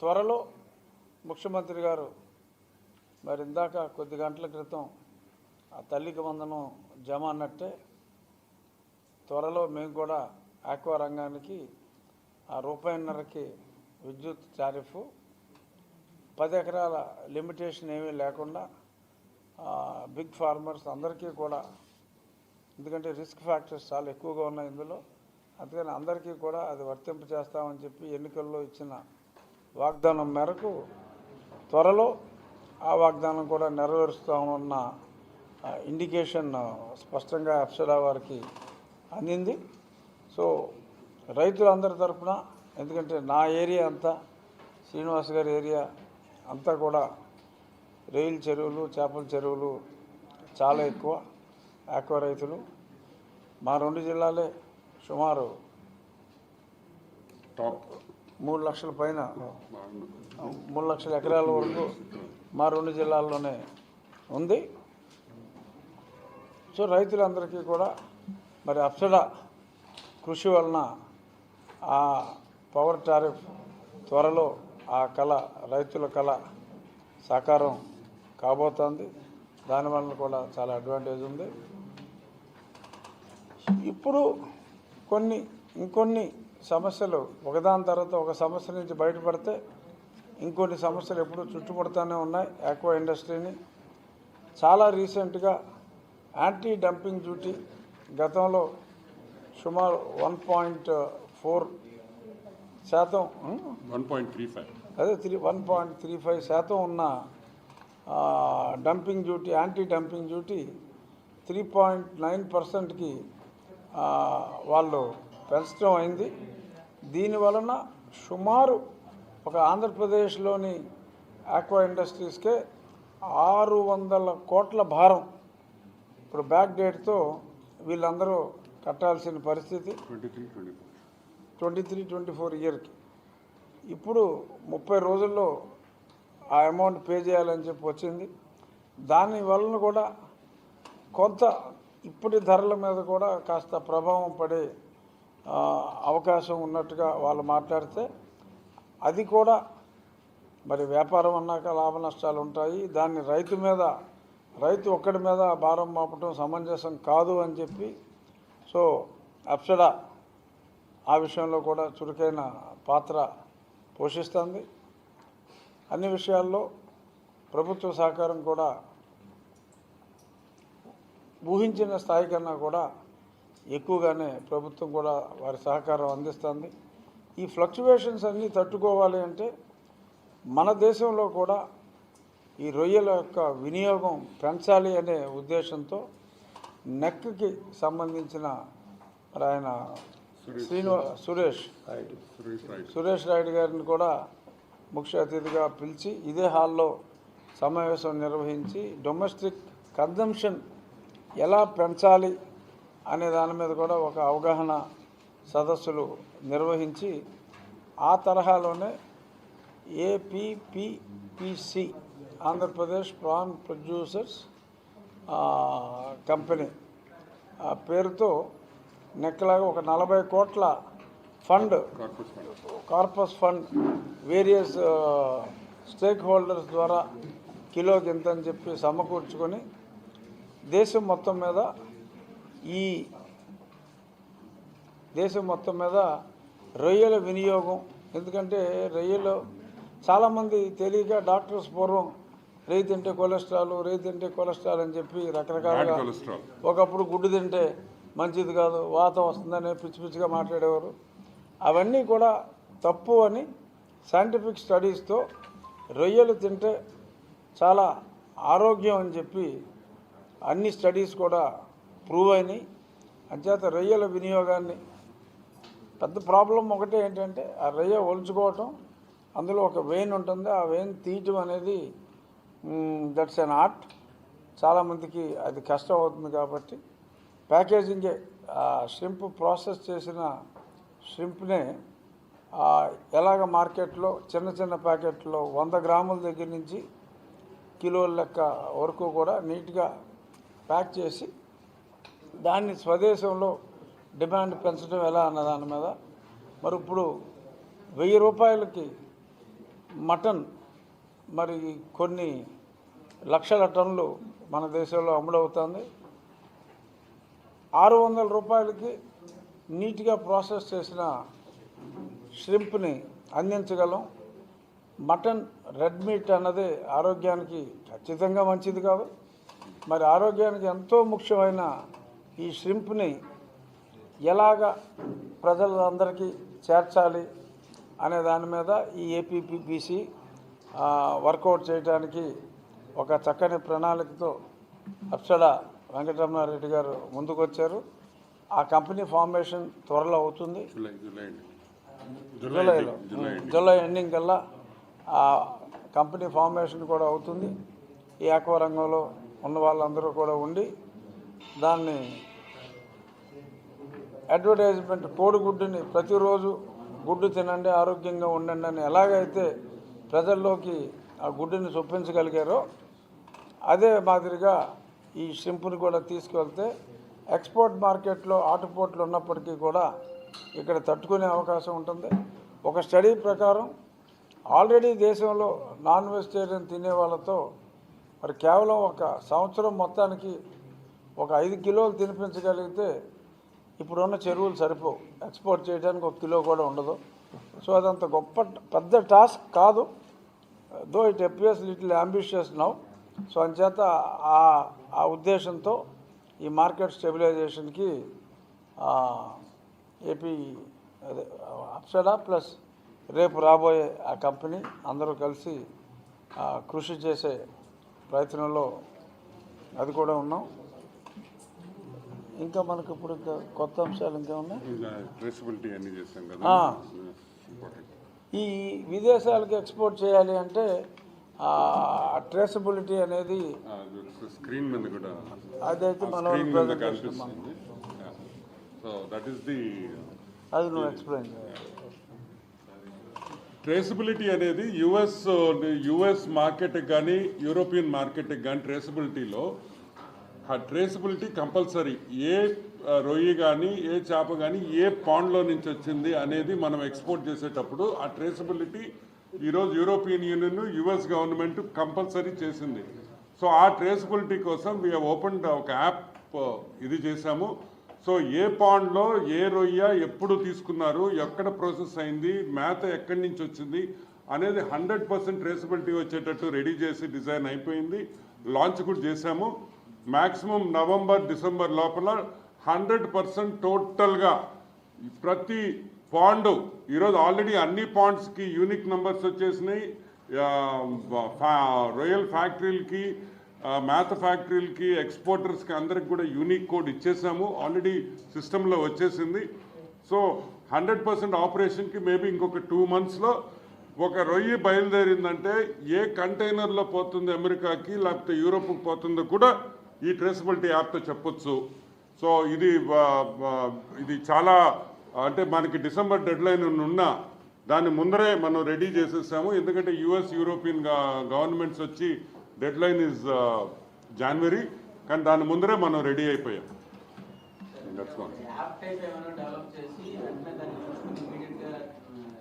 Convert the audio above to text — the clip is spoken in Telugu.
త్వరలో ముఖ్యమంత్రి గారు మరి ఇందాక కొద్ది గంటల క్రితం ఆ తల్లికి వందనం జమ అన్నట్టే త్వరలో మేము కూడా ఆక్వా రంగానికి ఆ రూపాయిన్నరకి విద్యుత్ టారిఫ్ పది ఎకరాల లిమిటేషన్ ఏమీ లేకుండా బిగ్ ఫార్మర్స్ అందరికీ కూడా ఎందుకంటే రిస్క్ ఫ్యాక్టర్స్ చాలా ఎక్కువగా ఉన్నాయి ఇందులో అందుకని అందరికీ కూడా అది వర్తింప చేస్తామని చెప్పి ఎన్నికల్లో ఇచ్చిన వాగ్దానం మేరకు త్వరలో ఆ వాగ్దానం కూడా నెరవేరుస్తామన్న ఇండికేషన్ స్పష్టంగా అప్సరా వారికి అందింది. సో రైతులందరి తరపున ఎందుకంటే నా ఏరియా అంతా శ్రీనివాస్ గారి ఏరియా అంతా కూడా రొయ్యల చెరువులు చేపల చెరువులు చాలా ఎక్కువ ఆక్వా రైతులు. మా రెండు జిల్లాలే సుమారు టాప్ మూడు లక్షల పైన మూడు లక్షల ఎకరాల వరకు మా రెండు జిల్లాల్లోనే ఉంది. సో రైతులందరికీ కూడా మరి అప్సడ కృషి వలన ఆ పవర్ టారిఫ్ త్వరలో ఆ కళ రైతుల కళ సాకారం కాబోతోంది. దానివల్ల కూడా చాలా అడ్వాంటేజ్ ఉంది. ఇప్పుడు కొన్ని ఇంకొన్ని సమస్యలు ఒకదాని తర్వాత ఒక సమస్య నుంచి బయటపడితే ఇంకొన్ని సమస్యలు ఎప్పుడూ చుట్టుపడుతూనే ఉన్నాయి ఆక్వా ఇండస్ట్రీని చాలా రీసెంట్గా యాంటీ డంపింగ్ డ్యూటీ గతంలో సుమారు వన్ పాయింట్ ఫోర్ శాతం? వన్ పాయింట్ త్రీ ఫైవ్ అదే three one point three five శాతం ఉన్న dumping duty anti dumping duty three point nine పర్సెంట్కి వాళ్ళు పెంచడం అయింది. దీని వలన సుమారు ఒక ఆంధ్రప్రదేశ్లోని ఆక్వా ఇండస్ట్రీస్కే ఆరు వందల కోట్ల భారం ఇప్పుడు బ్యాక్ డేట్తో వీళ్ళందరూ కట్టాల్సిన పరిస్థితి. ట్వంటీ త్రీ ట్వంటీ ఫోర్ ఇయర్కి. ఇప్పుడు ముప్పై రోజుల్లో ఆ అమౌంట్ పే చేయాలని చెప్పి వచ్చింది. దాని వలన కూడా కొంత ఇప్పటి ధరల మీద కూడా కాస్త ప్రభావం పడే అవకాశం ఉన్నట్టుగా వాళ్ళు మాట్లాడితే అది కూడా మరి వ్యాపారం అన్నాక లాభ నష్టాలు ఉంటాయి. దాన్ని రైతు మీద రైతు ఒక్కడి మీద భారం మాపటం సమంజసం కాదు అని చెప్పి సో అప్సడా ఆ విషయంలో కూడా చురుకైన పాత్ర పోషిస్తుంది. అన్ని విషయాల్లో ప్రభుత్వ సహకారం కూడా ఊహించిన స్థాయి కన్నా కూడా ఎక్కువగానే ప్రభుత్వం కూడా వారి సహకారం అందిస్తుంది. ఈ ఫ్లక్చువేషన్స్ అన్నీ తట్టుకోవాలి అంటే మన దేశంలో కూడా ఈ రొయ్యల యొక్క వినియోగం పెంచాలి అనే ఉద్దేశంతో నెక్కి సంబంధించిన ఆయన శ్రీనివా సురేష్. సురేష్ రాయుడు. గారిని కూడా ముఖ్య అతిథిగా పిలిచి ఇదే హాల్లో సమావేశం నిర్వహించి డొమెస్టిక్ కన్జంప్షన్ ఎలా పెంచాలి అనే దాని మీద కూడా ఒక అవగాహన సదస్సులు నిర్వహించి ఆ తరహాలోనే APPPC Andhra Pradesh prawn producers company. ఆ పేరుతో నెక్కలాగా ఒక నలభై కోట్ల fund corpus fund various stakeholders ద్వారా కిలోకి గింత అని చెప్పి సమకూర్చుకొని దేశం మొత్తం మీద ఈ దేశం మొత్తం మీద రొయ్యల వినియోగం. ఎందుకంటే రొయ్యలు చాలామంది తెలియక డాక్టర్స్ పూర్వం రేయి తింటే కొలెస్ట్రాల్ రేయి తింటే కొలెస్ట్రాల్ అని చెప్పి రకరకాలుగా ఒకప్పుడు గుడ్డు తింటే మంచిది కాదు వాతం వస్తుందని పిచ్చి పిచ్చిగా మాట్లాడేవారు. అవన్నీ కూడా తప్పు అని సైంటిఫిక్ స్టడీస్తో రొయ్యలు తింటే చాలా ఆరోగ్యం అని చెప్పి అన్ని స్టడీస్ కూడా ప్రూవ్ అయినాయి. అంచేత రొయ్యల వినియోగాన్ని పెద్ద ప్రాబ్లం ఒకటే ఏంటంటే ఆ రొయ్య ఒలుచుకోవటం అందులో ఒక వెయిన్ ఉంటుంది. ఆ వెయిన్ తీయటం అనేది దట్స్ అన్ ఆర్ట్ చాలామందికి అది కష్టం అవుతుంది కాబట్టి ప్యాకేజింగే ఆ షింప్ ప్రాసెస్ చేసిన షింప్నే ఎలాగ మార్కెట్లో చిన్న చిన్న ప్యాకెట్లో వంద గ్రాముల దగ్గర నుంచి కిలోల లెక్క వరకు కూడా నీట్గా ప్యాక్ చేసి దాన్ని స్వదేశంలో డిమాండ్ పెంచడం ఎలా అన్న దాని మీద. మరి ఇప్పుడు వెయ్యి రూపాయలకి మటన్ మరి కొన్ని లక్షల టన్నులు మన దేశంలో అమ్ముడవుతుంది. ఆరు వందల రూపాయలకి నీట్గా ప్రాసెస్ చేసిన షింప్ని అందించగలం. మటన్ రెడ్ మీట్ అన్నది ఆరోగ్యానికి ఖచ్చితంగా మంచిది కాదు. మరి ఆరోగ్యానికి ఎంతో ముఖ్యమైన ఈ షింప్ని ఎలాగ ప్రజలందరికీ చేర్చాలి అనే దాని మీద ఈ ఏపీపీపీసీ వర్కౌట్ చేయడానికి ఒక చక్కని ప్రణాళికతో అప్సడ వెంకటరమణారెడ్డి గారు ముందుకొచ్చారు. ఆ కంపెనీ ఫార్మేషన్ త్వరలో అవుతుంది. జూలైలో జూలై ఎండింగ్ కల్లా ఆ కంపెనీ ఫార్మేషన్ కూడా అవుతుంది. ఈ ఆక్వా రంగంలో ఉన్న వాళ్ళందరూ కూడా ఉండి దాన్ని అడ్వర్టైజ్మెంట్ కోడిగుడ్డుని ప్రతిరోజు గుడ్డు తినండి ఆరోగ్యంగా ఉండండి అని ఎలాగైతే ప్రజల్లోకి ఆ గుడ్డుని చొప్పించగలిగారో అదే మాదిరిగా ఈ షింపుని కూడా తీసుకువెళ్తే ఎక్స్పోర్ట్ మార్కెట్లో ఆటుపోట్లు ఉన్నప్పటికీ కూడా ఇక్కడ తట్టుకునే అవకాశం ఉంటుంది. ఒక స్టడీ ప్రకారం ఆల్రెడీ దేశంలో నాన్ వెజిటేరియన్ తినే వాళ్ళతో మరి కేవలం ఒక సంవత్సరం మొత్తానికి ఒక ఐదు కిలోలు తినిపించగలిగితే ఇప్పుడున్న చెరువులు సరిపోవు. ఎక్స్పోర్ట్ చేయడానికి ఒక కిలో కూడా ఉండదు. సో అదంత గొప్ప పెద్ద టాస్క్ కాదు. Though it appears little ambitious now so అంచేత ఆ ఆ ఉద్దేశంతో ఈ మార్కెట్ స్టెబిలైజేషన్కి ఏపీ అదే అప్సడా ప్లస్ రేపు రాబోయే ఆ కంపెనీ అందరూ కలిసి కృషి చేసే ప్రయత్నంలో అది కూడా ఉన్నాం. ఇంకా మనకు ఇప్పుడు ఇంకా కొత్త అంశాలు ఇంకా ఉన్నాయి? ఈ విదేశాలకు ఎక్స్పోర్ట్ చేయాలి అంటే ట్రేసబిలిటీ అనేది స్క్రీన్ మీద కూడా అదైతే మనం అది నువ్వు ఎక్స్ప్లెయిన్ ట్రేసబిలిటీ అనేది యుఎస్ యుఎస్ మార్కెట్కి కానీ యూరోపియన్ మార్కెట్కి కానీ ట్రేసబిలిటీలో ఆ ట్రేసబిలిటీ కంపల్సరీ. ఏ రొయ్యి కానీ ఏ చేప కానీ ఏ పాండ్లో నుంచి వచ్చింది అనేది మనం ఎక్స్పోర్ట్ చేసేటప్పుడు ఆ ట్రేసబిలిటీ ఈరోజు European Union US government compulsory చేసింది. సో ఆ ట్రేసబిలిటీ కోసం వీ ఓపెన్ ఒక యాప్ ఇది చేశాము. సో ఏ పాండ్లో ఏ రొయ్య ఎప్పుడు తీసుకున్నారు ఎక్కడ ప్రాసెస్ అయింది మేత ఎక్కడి నుంచి వచ్చింది అనేది హండ్రెడ్ పర్సెంట్ ట్రేసబిలిటీ వచ్చేటట్టు రెడీ చేసి డిజైన్ అయిపోయింది. లాంచ్ కూడా చేశాము. మ్యాక్సిమం నవంబర్ డిసెంబర్ లోపల హండ్రెడ్ పర్సెంట్ టోటల్గా ప్రతి పాండ్ ఈరోజు ఆల్రెడీ అన్ని పాండ్స్కి యూనిక్ నంబర్స్ వచ్చేసినాయి. ఆ, రొయ్యల్ ఫ్యాక్టరీలకి ఆ, మేత ఫ్యాక్టరీలకి ఎక్స్పోర్టర్స్కి అందరికి కూడా యూనిక్ కోడ్ ఇచ్చేసాము. ఆల్రెడీ సిస్టంలో వచ్చేసింది. సో హండ్రెడ్ పర్సెంట్ ఆపరేషన్కి మేబీ ఇంకొక టూ మంత్స్లో ఒక రొయ్యి బయలుదేరిందంటే ఏ కంటైనర్లో పోతుంది అమెరికాకి లేకపోతే యూరోప్కి పోతుందో కూడా ఈ ట్రేసబిలిటీ యాప్తో చెప్పొచ్చు. సో ఇది ఇది చాలా అంటే మనకి డిసెంబర్ డెడ్లైన్ ఉన్న దాన్ని ముందరే మనం రెడీ చేసేసాము. ఎందుకంటే యుఎస్ యూరోపియన్ గవర్నమెంట్స్ వచ్చి డెడ్లైన్ ఇస్ జనవరి కానీ దాని ముందరే మనం రెడీ అయిపోయాం.